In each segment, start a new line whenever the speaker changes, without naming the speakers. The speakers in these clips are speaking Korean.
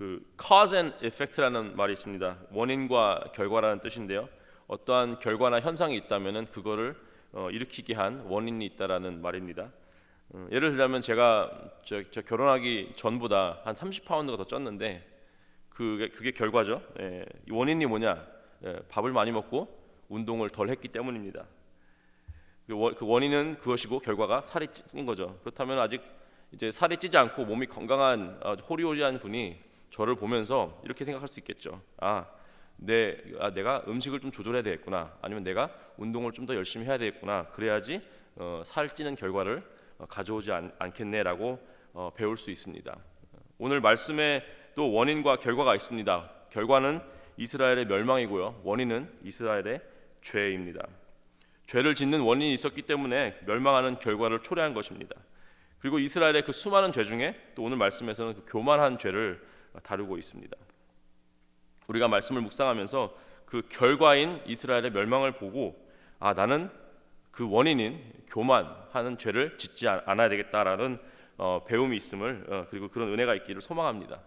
그 cause and effect라는 말이 있습니다. 원인과 결과라는 뜻인데요. 어떠한 결과나 현상이 있다면은 그거를 어, 일으키게 한 원인이 있다라는 말입니다. 음, 예를 들자면 제가 저, 저 결혼하기 전보다 한 30파운드가 더 쪘는데 그게 그게 결과죠. 예, 이 원인이 뭐냐? 예, 밥을 많이 먹고 운동을 덜 했기 때문입니다. 그, 원, 그 원인은 그것이고 결과가 살이 찐 거죠. 그렇다면 아직 이제 살이 찌지 않고 몸이 건강한 어, 호리호리한 분이 저를 보면서 이렇게 생각할 수 있겠죠. 아, 내 아, 내가 음식을 좀 조절해야 되겠구나. 아니면 내가 운동을 좀 더 열심히 해야 되겠구나. 그래야지 어, 살 찌는 결과를 어, 가져오지 않, 않겠네라고 어, 배울 수 있습니다. 오늘 말씀에 또 원인과 결과가 있습니다. 결과는 이스라엘의 멸망이고요. 원인은 이스라엘의 죄입니다. 죄를 짓는 원인이 있었기 때문에 멸망하는 결과를 초래한 것입니다. 그리고 이스라엘의 그 수많은 죄 중에 또 오늘 말씀에서는 그 교만한 죄를 다루고 있습니다. 우리가 말씀을 묵상하면서 그 결과인 이스라엘의 멸망을 보고 아 나는 그 원인인 교만하는 죄를 짓지 않- 않아야 되겠다라는 어, 배움이 있음을 어, 그리고 그런 은혜가 있기를 소망합니다.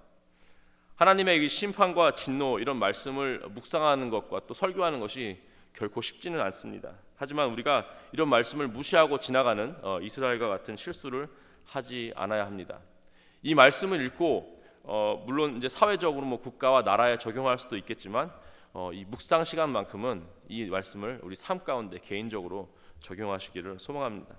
하나님의 이 심판과 진노 이런 말씀을 묵상하는 것과 또 설교하는 것이 결코 쉽지는 않습니다. 하지만 우리가 이런 말씀을 무시하고 지나가는 어, 이스라엘과 같은 실수를 하지 않아야 합니다. 이 말씀을 읽고 어, 물론 이제 사회적으로 뭐 국가와 나라에 적용할 수도 있겠지만 어, 이 묵상 시간만큼은 이 말씀을 우리 삶 가운데 개인적으로 적용하시기를 소망합니다.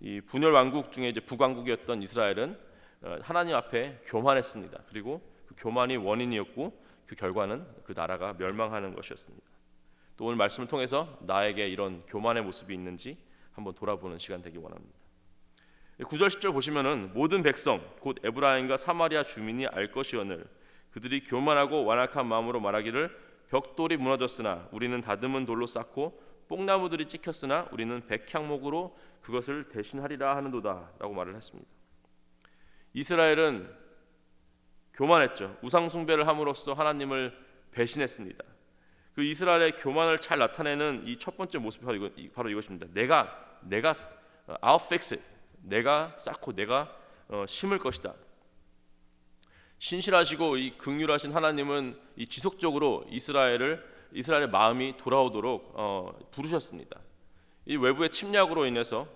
이 분열 왕국 중에 이제 북왕국이었던 이스라엘은 어, 하나님 앞에 교만했습니다. 그리고 그 교만이 원인이었고 그 결과는 그 나라가 멸망하는 것이었습니다. 또 오늘 말씀을 통해서 나에게 이런 교만의 모습이 있는지 한번 돌아보는 시간 되기 원합니다. 9절 10절 보시면은 모든 백성 곧 에브라임과 사마리아 주민이 알 것이오늘 그들이 교만하고 완악한 마음으로 말하기를 벽돌이 무너졌으나 우리는 다듬은 돌로 쌓고 뽕나무들이 찍혔으나 우리는 백향목으로 그것을 대신하리라 하는도다라고 말을 했습니다. 이스라엘은 교만했죠. 우상 숭배를 함으로써 하나님을 배신했습니다. 그 이스라엘의 교만을 잘 나타내는 이 첫 번째 모습이 바로, 이거, 바로 이것입니다. 내가 내가 어, I'll fix it. 내가 쌓고 내가 어, 심을 것이다. 신실하시고 이 긍휼하신 하나님은 이 지속적으로 이스라엘을 이스라엘의 마음이 돌아오도록 어, 부르셨습니다. 이 외부의 침략으로 인해서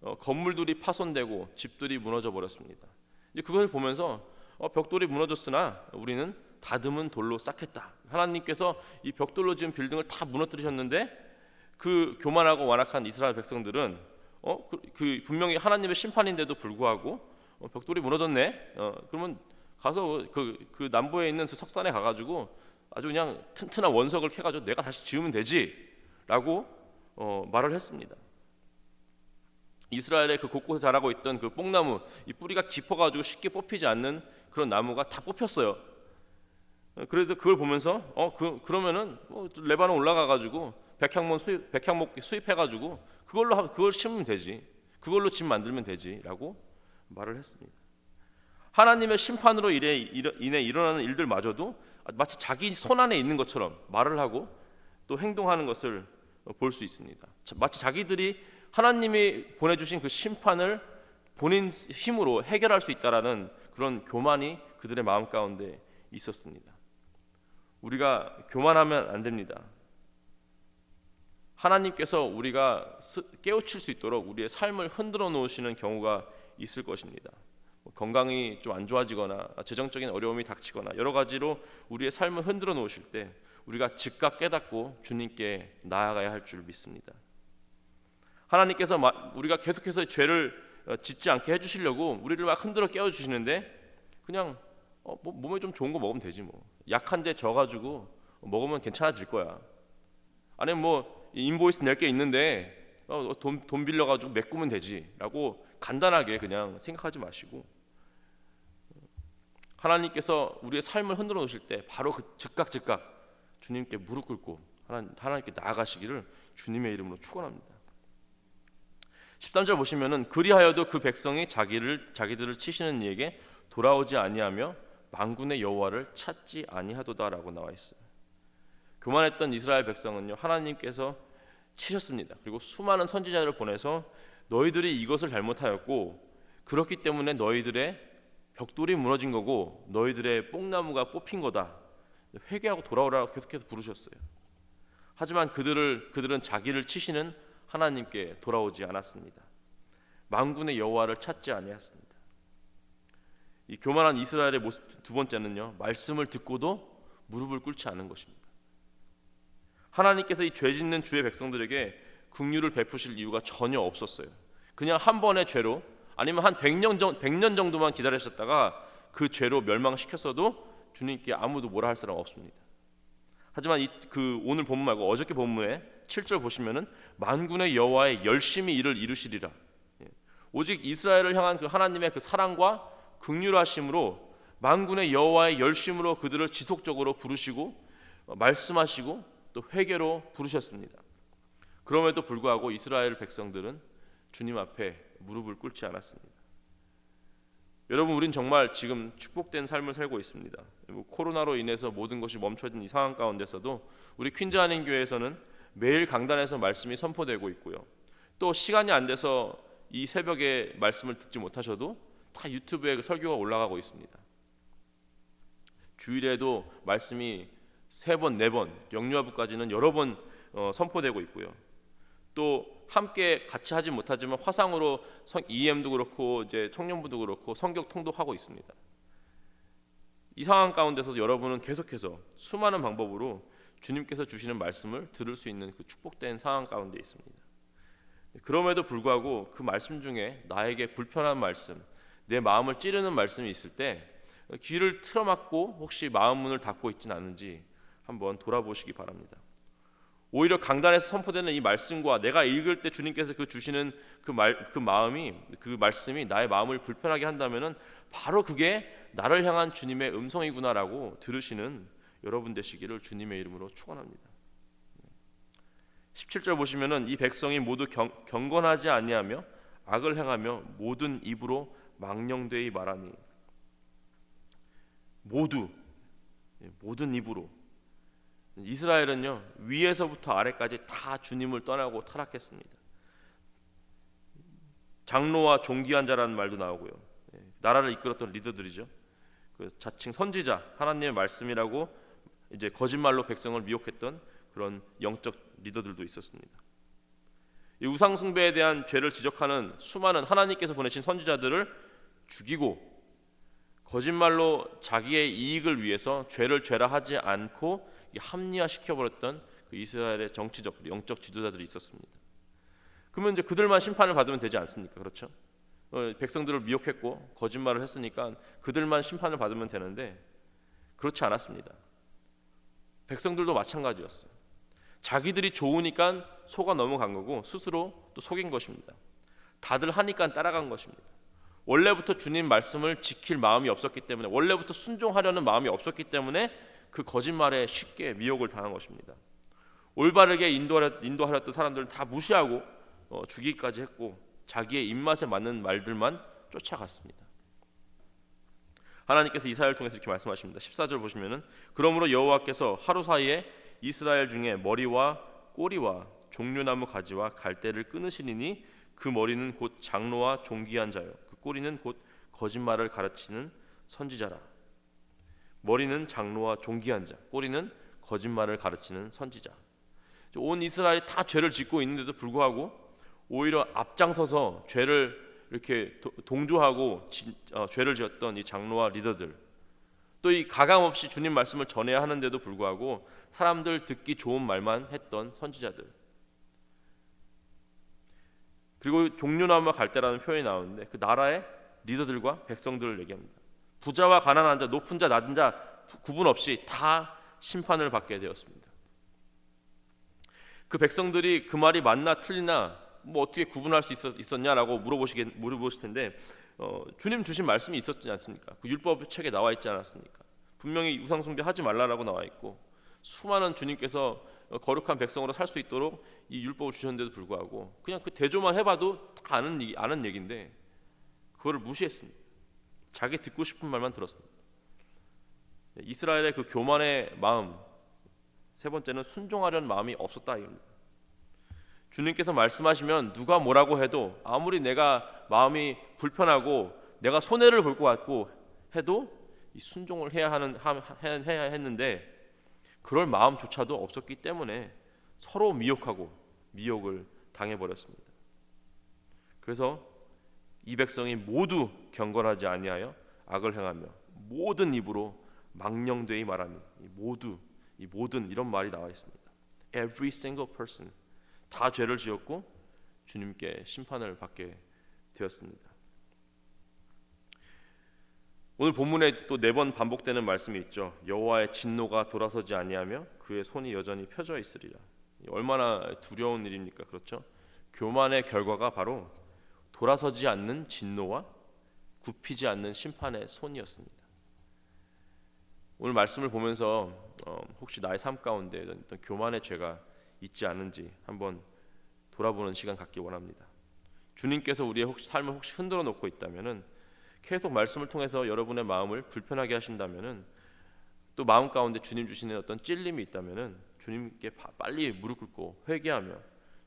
어, 건물들이 파손되고 집들이 무너져 버렸습니다. 이제 그것을 보면서 어, 벽돌이 무너졌으나 우리는 다듬은 돌로 쌓겠다. 하나님께서 이 벽돌로 지은 빌딩을 다 무너뜨리셨는데 그 교만하고 완악한 이스라엘 백성들은 어, 그, 그 분명히 하나님의 심판인데도 불구하고 어, 벽돌이 무너졌네. 어, 그러면 가서 그, 그 남부에 있는 그 석산에 가가지고 아주 그냥 튼튼한 원석을 캐가지고 내가 다시 지으면 되지라고 어, 말을 했습니다. 이스라엘의 그 곳곳에 자라고 있던 그 뽕나무 이 뿌리가 깊어가지고 쉽게 뽑히지 않는 그런 나무가 다 뽑혔어요. 어, 그래도 그걸 보면서 어 그 그러면은 뭐 레바논 올라가가지고 백향목 수입 백향목 수입해가지고 그걸로 하- 그걸 심으면 되지. 그걸로 집 만들면 되지라고 말을 했습니다. 하나님의 심판으로 인해, 인해 일어나는 일들마저도 마치 자기 손 안에 있는 것처럼 말을 하고 또 행동하는 것을 볼 수 있습니다. 자- 마치 자기들이 하나님이 보내주신 그 심판을 본인 힘으로 해결할 수 있다라는 그런 교만이 그들의 마음 가운데 있었습니다. 우리가 교만하면 안 됩니다. 하나님께서 우리가 스- 깨우칠 수 있도록 우리의 삶을 흔들어 놓으시는 경우가 있을 것입니다. 뭐 건강이 좀 안 좋아지거나 재정적인 어려움이 닥치거나 여러 가지로 우리의 삶을 흔들어 놓으실 때 우리가 즉각 깨닫고 주님께 나아가야 할 줄 믿습니다. 하나님께서 마- 우리가 계속해서 죄를 어, 짓지 않게 해주시려고 우리를 막 흔들어 깨워 주시는데 그냥 어, 뭐, 몸에 좀 좋은 거 먹으면 되지 뭐 약한데 져가지고 먹으면 괜찮아질 거야. 아니면 뭐 인보이스 낼 게 있는데 어, 돈, 돈 빌려가지고 메꾸면 되지라고 간단하게 그냥 생각하지 마시고 하나님께서 우리의 삶을 흔들어 놓으실 때 바로 그 즉각 즉각 주님께 무릎 꿇고 하나님, 하나님께 나아가시기를 주님의 이름으로 축원합니다. 13절 보시면은 그리하여도 그 백성이 자기를 자기들을 치시는 이에게 돌아오지 아니하며 만군의 여호와를 찾지 아니하도다라고 나와 있어요. 교만했던 이스라엘 백성은요 하나님께서 치셨습니다. 그리고 수많은 선지자를 보내서 너희들이 이것을 잘못하였고 그렇기 때문에 너희들의 벽돌이 무너진 거고 너희들의 뽕나무가 뽑힌 거다. 회개하고 돌아오라고 계속해서 부르셨어요. 하지만 그들을 그들은 자기를 치시는 하나님께 돌아오지 않았습니다. 만군의 여호와를 찾지 아니했습니다. 이 교만한 이스라엘의 모습 두 번째는요. 말씀을 듣고도 무릎을 꿇지 않은 것입니다. 하나님께서 이 죄 짓는 주의 백성들에게 긍휼을 베푸실 이유가 전혀 없었어요. 그냥 한 번의 죄로 아니면 한 100년, 정, 100년 정도만 기다리셨다가 그 죄로 멸망시켰어도 주님께 아무도 뭐라 할 사람 없습니다. 하지만 이, 그 오늘 본문 말고 어저께 본문에 7절 보시면은 만군의 여호와의 열심히 일을 이루시리라. 예. 오직 이스라엘을 향한 그 하나님의 그 사랑과 극률하심으로 만군의 여호와의 열심으로 그들을 지속적으로 부르시고 어, 말씀하시고 또 회개로 부르셨습니다. 그럼에도 불구하고 이스라엘 백성들은 주님 앞에 무릎을 꿇지 않았습니다. 여러분, 우린 정말 지금 축복된 삶을 살고 있습니다. 뭐 코로나로 인해서 모든 것이 멈춰진 이 상황 가운데서도 우리 퀸즈 한인 교회에서는 매일 강단에서 말씀이 선포되고 있고요. 또 시간이 안 돼서 이 새벽에 말씀을 듣지 못하셔도 다 유튜브에 그 설교가 올라가고 있습니다. 주일에도 말씀이 세 번, 네 번, 영유아부까지는 여러 번 어, 선포되고 있고요. 또 함께 같이 하지 못하지만 화상으로 성, EM도 그렇고 이제 청년부도 그렇고 성격 통독하고 있습니다. 이 상황 가운데서 여러분은 계속해서 수많은 방법으로 주님께서 주시는 말씀을 들을 수 있는 그 축복된 상황 가운데 있습니다. 그럼에도 불구하고 그 말씀 중에 나에게 불편한 말씀, 내 마음을 찌르는 말씀이 있을 때 귀를 틀어막고 혹시 마음 문을 닫고 있지는 않은지 한번 돌아보시기 바랍니다. 오히려 강단에서 선포되는 이 말씀과 내가 읽을 때 주님께서 그 주시는 그 말 그 마음이 그 말씀이 나의 마음을 불편하게 한다면은 바로 그게 나를 향한 주님의 음성이구나라고 들으시는 여러분 되시기를 주님의 이름으로 축원합니다. 17절 보시면은 이 백성이 모두 경, 경건하지 아니하며 악을 행하며 모든 입으로 망령되이 말하니 모두 예, 모든 입으로 이스라엘은요 위에서부터 아래까지 다 주님을 떠나고 타락했습니다. 장로와 종기한 자라는 말도 나오고요. 예, 나라를 이끌었던 리더들이죠. 그 자칭 선지자 하나님의 말씀이라고 이제 거짓말로 백성을 미혹했던 그런 영적 리더들도 있었습니다. 이 우상 숭배에 대한 죄를 지적하는 수많은 하나님께서 보내신 선지자들을 죽이고 거짓말로 자기의 이익을 위해서 죄를 죄라 하지 않고 합리화시켜 버렸던 그 이스라엘의 정치적 영적 지도자들이 있었습니다. 그러면 이제 그들만 심판을 받으면 되지 않습니까? 그렇죠? 어, 백성들을 미혹했고 거짓말을 했으니까 그들만 심판을 받으면 되는데 그렇지 않았습니다. 백성들도 마찬가지였어요. 자기들이 좋으니까 속아 넘어간 거고 스스로 또 속인 것입니다. 다들 하니까 따라간 것입니다. 원래부터 주님 말씀을 지킬 마음이 없었기 때문에 원래부터 순종하려는 마음이 없었기 때문에 그 거짓말에 쉽게 미혹을 당한 것입니다. 올바르게 인도하려, 인도하렸던 사람들은 다 무시하고 어, 죽이기까지 했고 자기의 입맛에 맞는 말들만 쫓아갔습니다. 하나님께서 이사야를 통해서 이렇게 말씀하십니다. 14절 보시면은 그러므로 여호와께서 하루 사이에 이스라엘 중에 머리와 꼬리와 종려나무 가지와 갈대를 끊으시니니 그 머리는 곧 장로와 종기한 자요 그 꼬리는 곧 거짓말을 가르치는 선지자라. 머리는 장로와 종기한 자, 꼬리는 거짓말을 가르치는 선지자. 온 이스라엘이 다 죄를 짓고 있는데도 불구하고 오히려 앞장서서 죄를 이렇게 동조하고 지, 어, 죄를 지었던 이 장로와 리더들 또 이 가감 없이 주님 말씀을 전해야 하는데도 불구하고 사람들 듣기 좋은 말만 했던 선지자들 그리고 종려나무와 갈대라는 표현이 나오는데 그 나라의 리더들과 백성들을 얘기합니다. 부자와 가난한 자, 높은 자, 낮은 자 구분 없이 다 심판을 받게 되었습니다. 그 백성들이 그 말이 맞나 틀리나 뭐 어떻게 구분할 수 있었, 냐라고 물어보시게 물어보실 텐데 어, 주님 주신 말씀이 있었지 않습니까? 그 율법 책에 나와 있지 않았습니까? 분명히 우상 숭배 하지 말라라고 나와 있고 수많은 주님께서 거룩한 백성으로 살 수 있도록 이 율법을 주셨는데도 불구하고 그냥 그 대조만 해봐도 다 아는 아는 얘기인데 그거를 무시했습니다. 자기 듣고 싶은 말만 들었습니다. 이스라엘의 그 교만의 마음 세 번째는 순종하려는 마음이 없었다 입니다. 주님께서 말씀하시면 누가 뭐라고 해도 아무리 내가 마음이 불편하고 내가 손해를 볼 것 같고 해도 이 순종을 해야 하는 해야 했는데 그럴 마음조차도 없었기 때문에 서로 미혹하고 미혹을 당해 버렸습니다. 그래서 이 백성이 모두 경건하지 아니하여 악을 행하며 모든 입으로 망령되이 말하니 이 모두 이 모든 이런 말이 나와 있습니다. Every single person 다 죄를 지었고 주님께 심판을 받게 되었습니다. 오늘 본문에 또 네 번 반복되는 말씀이 있죠. 여호와의 진노가 돌아서지 아니하며 그의 손이 여전히 펴져 있으리라. 얼마나 두려운 일입니까? 그렇죠? 교만의 결과가 바로 돌아서지 않는 진노와 굽히지 않는 심판의 손이었습니다. 오늘 말씀을 보면서 어, 혹시 나의 삶 가운데 어떤 교만의 죄가 있지 않은지 한번 돌아보는 시간 갖기 원합니다. 주님께서 우리의 혹시 삶을 혹시 흔들어 놓고 있다면은 계속 말씀을 통해서 여러분의 마음을 불편하게 하신다면은 또 마음 가운데 주님 주시는 어떤 찔림이 있다면은 주님께 바- 빨리 무릎 꿇고 회개하며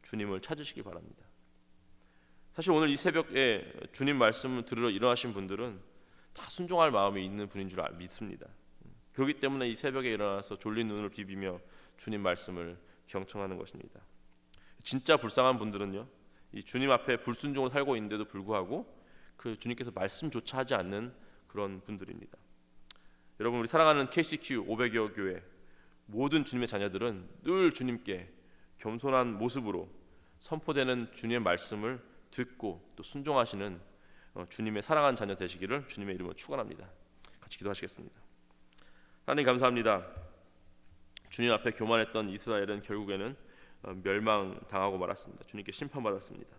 주님을 찾으시기 바랍니다. 사실 오늘 이 새벽에 주님 말씀을 들으러 일어나신 분들은 다 순종할 마음이 있는 분인 줄 알- 믿습니다. 그렇기 때문에 이 새벽에 일어나서 졸린 눈을 비비며 주님 말씀을 경청하는 것입니다. 진짜 불쌍한 분들은요, 이 주님 앞에 불순종을 살고 있는데도 불구하고 그 주님께서 말씀조차 하지 않는 그런 분들입니다. 여러분 우리 사랑하는 KCQ 500여 교회 모든 주님의 자녀들은 늘 주님께 겸손한 모습으로 선포되는 주님의 말씀을 듣고 또 순종하시는 어, 주님의 사랑하는 자녀 되시기를 주님의 이름으로 축원합니다. 같이 기도하시겠습니다. 하나님 감사합니다. 주님 앞에 교만했던 이스라엘은 결국에는 어, 멸망당하고 말았습니다. 주님께 심판받았습니다.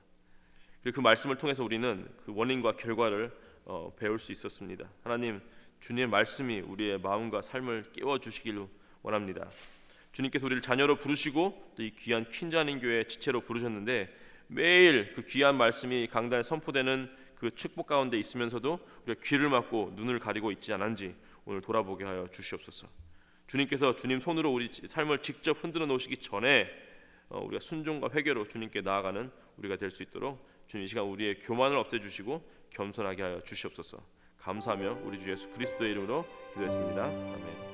그리고 그 말씀을 통해서 우리는 그 원인과 결과를 어, 배울 수 있었습니다. 하나님 주님의 말씀이 우리의 마음과 삶을 깨워 주시기를 원합니다. 주님께서 우리를 자녀로 부르시고 또 이 귀한 퀸자닌 교회 지체로 부르셨는데 매일 그 귀한 말씀이 강단에 선포되는 그 축복 가운데 있으면서도 우리가 귀를 막고 눈을 가리고 있지 않은지 오늘 돌아보게 하여 주시옵소서. 주님께서 주님 손으로 우리 삶을 직접 흔들어 놓으시기 전에 어, 우리가 순종과 회개로 주님께 나아가는 우리가 될 수 있도록 주님 이 시간 우리의 교만을 없애 주시고 겸손하게 하여 주시옵소서. 감사하며 우리 주 예수 그리스도의 이름으로 기도했습니다. 아멘.